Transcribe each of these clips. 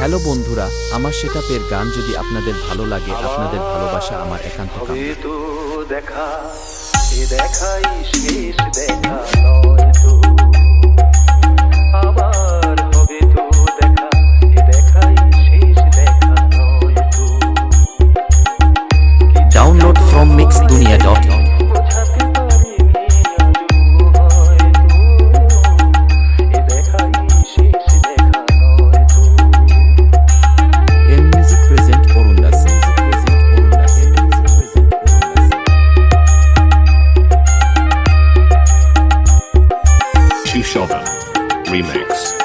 Hello বন্ধুরা আমার সেটা পের গান যদি আপনাদের ভালো লাগে আপনাদের ভালোবাসা আমার একান্ত দেখা দেখাই শেষ দেখা নয় তো। তো দেখা দেখাই শেষ দেখা ডাউনলোড ফ্রম মিক্স দুনিয়া dot Remix.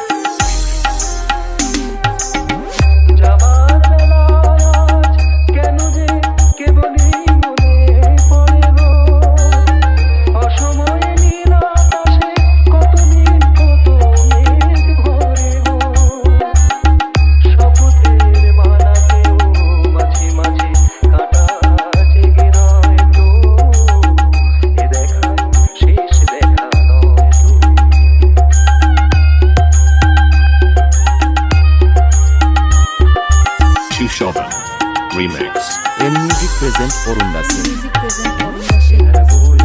Remix. En Müzik Present Orundası. Müzik Present Orundası. Ee,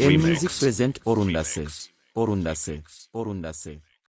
El Remix. müzik present orundası. Orundası. Orundası.